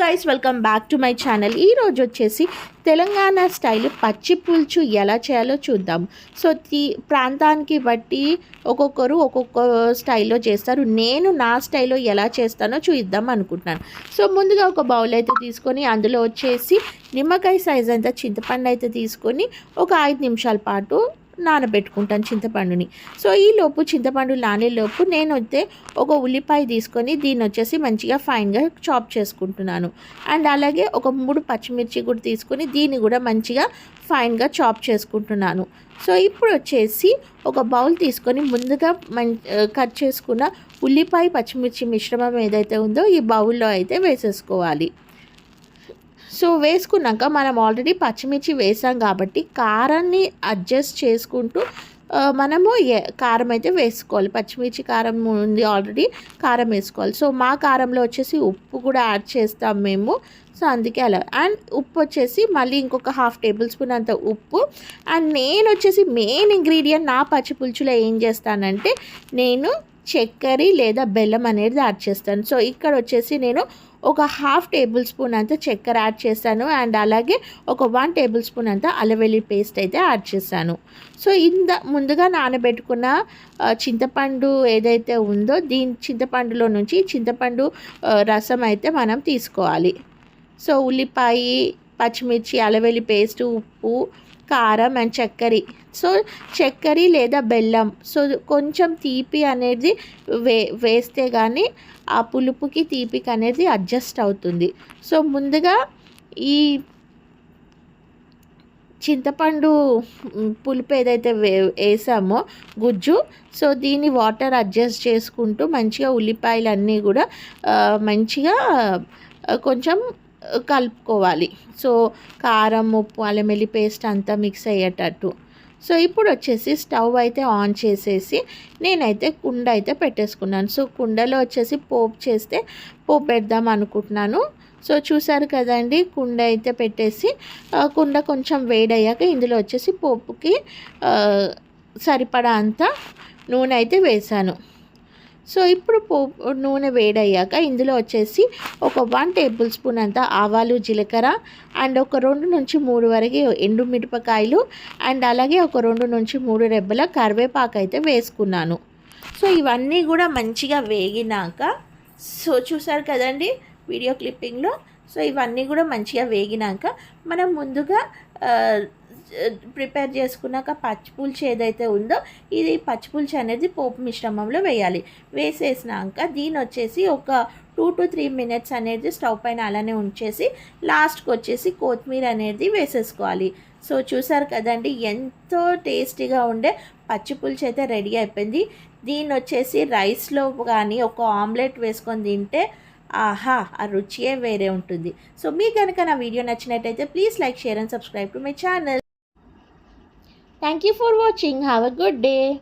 Guys welcome back to my channel ఈ రోజు వచ్చేసి తెలంగాణ స్టైల్ పచ్చి పులుచు ఎలా చేయాలో చూద్దాం. సో ప్రాంతానికి బట్టి ఒక్కొక్కరు ఒక్కొక్క స్టైల్లో చేస్తారు. నేను నా స్టైల్లో ఎలా చేస్తానో చూద్దాం అనుకుంటున్నాను. సో ముందుగా ఒక బౌల్ అయితే తీసుకొని అందులో వచ్చేసి నిమ్మకాయ సైజ్ అంతా చింతపండు అయితే తీసుకొని ఒక ఐదు నిమిషాల పాటు నానబెట్టుకుంటాను చింతపండుని. సో ఈ లోపు చింతపండు లోపు నేను అయితే ఒక ఉల్లిపాయ తీసుకొని దీన్ని వచ్చేసి మంచిగా ఫైన్గా చాప్ చేసుకుంటున్నాను. అండ్ అలాగే ఒక మూడు పచ్చిమిర్చి కూడా తీసుకొని దీన్ని కూడా మంచిగా ఫైన్గా చాప్ చేసుకుంటున్నాను. సో ఇప్పుడు వచ్చేసి ఒక బౌల్ తీసుకొని ముందుగా మం కట్ చేసుకున్న ఉల్లిపాయ పచ్చిమిర్చి మిశ్రమం ఏదైతే ఉందో ఈ బౌల్లో అయితే వేసేసుకోవాలి. సో వేసుకున్నాక మనం ఆల్రెడీ పచ్చిమిర్చి వేసాం కాబట్టి కారాన్ని అడ్జస్ట్ చేసుకుంటూ మనము కారం అయితే వేసుకోవాలి. పచ్చిమిర్చి కారం ఉంది ఆల్రెడీ కారం వేసుకోవాలి. సో మా కారంలో వచ్చేసి ఉప్పు కూడా యాడ్ చేస్తాం మేము. సో అందుకే అలా. అండ్ ఉప్పు వచ్చేసి మళ్ళీ ఇంకొక హాఫ్ టేబుల్ స్పూన్ అంత ఉప్పు. అండ్ నేను వచ్చేసి మెయిన్ ఇంగ్రీడియంట్ నా పచ్చి పులుచులో ఏం చేస్తానంటే నేను చక్కెర లేదా బెల్లం అనేది యాడ్ చేస్తాను. సో ఇక్కడ వచ్చేసి నేను ఒక హాఫ్ టేబుల్ స్పూన్ అంత చక్కెర యాడ్ చేశాను అండ్ అలాగే ఒక వన్ టేబుల్ స్పూన్ అంత అలవెల్లి పేస్ట్ అయితే యాడ్ చేశాను సో ఇంత ముందుగా నానబెట్టుకున్న చింతపండు ఏదైతే ఉందో దీని చింతపండులో నుంచి చింతపండు రసం అయితే మనం తీసుకోవాలి. సో ఉల్లిపాయ పచ్చిమిర్చి అలవెల్లి పేస్ట్ ఉప్పు కారం అండ్ చక్కెర. సో చక్కెర లేదా బెల్లం. సో కొంచెం తీపి అనేది వే వేస్తే కానీ ఆ పులుపుకి తీపికి అనేది అడ్జస్ట్ అవుతుంది. సో ముందుగా ఈ చింతపండు పులుపు ఏదైతే వే వేసామో గుజ్జు సో దీన్ని వాటర్ అడ్జస్ట్ చేసుకుంటూ మంచిగా ఉల్లిపాయలు అన్నీ కూడా మంచిగా కొంచెం కలుపుకోవాలి. సో కారం ఉప్పు అల్లం వెల్లి పేస్ట్ అంతా మిక్స్ అయ్యేటట్టు. సో ఇప్పుడు వచ్చేసి స్టవ్ అయితే ఆన్ చేసేసి నేనైతే కుండ అయితే పెట్టేసుకున్నాను. సో కుండలో వచ్చేసి పోపు చేస్తే పోపు పెడదాం అనుకుంటున్నాను. సో చూసారు కదండి కుండ అయితే పెట్టేసి కుండ కొంచెం వేడయ్యాక ఇందులో వచ్చేసి పోపుకి సరిపడా అంత నూనె అయితే వేసాను. సో ఇప్పుడు పోపు నూనె వేడయ్యాక ఇందులో వచ్చేసి ఒక వన్ టేబుల్ స్పూన్ అంత ఆవాలు జీలకర్ర అండ్ ఒక రెండు నుంచి మూడు వరకు ఎండు మిరపకాయలు అండ్ అలాగే ఒక రెండు నుంచి మూడు రెబ్బల కరివేపాకు అయితే వేసుకున్నాను. సో ఇవన్నీ కూడా మంచిగా వేగినాక సో చూసారు కదండి వీడియో క్లిప్పింగ్లో? సో ఇవన్నీ కూడా మంచిగా వేగినాక మనం ముందుగా ప్రిపేర్ చేసుకున్నాక పచ్చిపులుసు ఏదైతే ఉందో ఇది పచ్చిపులుసు అనేది పోపు మిశ్రమంలో వేయాలి. వేసేసినాక దీని వచ్చేసి ఒక టూ టు త్రీ మినిట్స్ అనేది స్టవ్ పైన అలానే ఉంచేసి లాస్ట్కి వచ్చేసి కొత్తిమీర అనేది వేసేసుకోవాలి. సో చూసారు కదండి ఎంతో టేస్టీగా ఉండే పచ్చి పులుసు అయితే రెడీ అయిపోయింది. దీన్ని వచ్చేసి రైస్లో కానీ ఒక ఆమ్లెట్ వేసుకొని తింటే ఆహా ఆ రుచియే వేరే ఉంటుంది. సో మీకు కనుక నా వీడియో నచ్చినట్టయితే please like share and subscribe to my channel. Thank you for watching. Have a good day.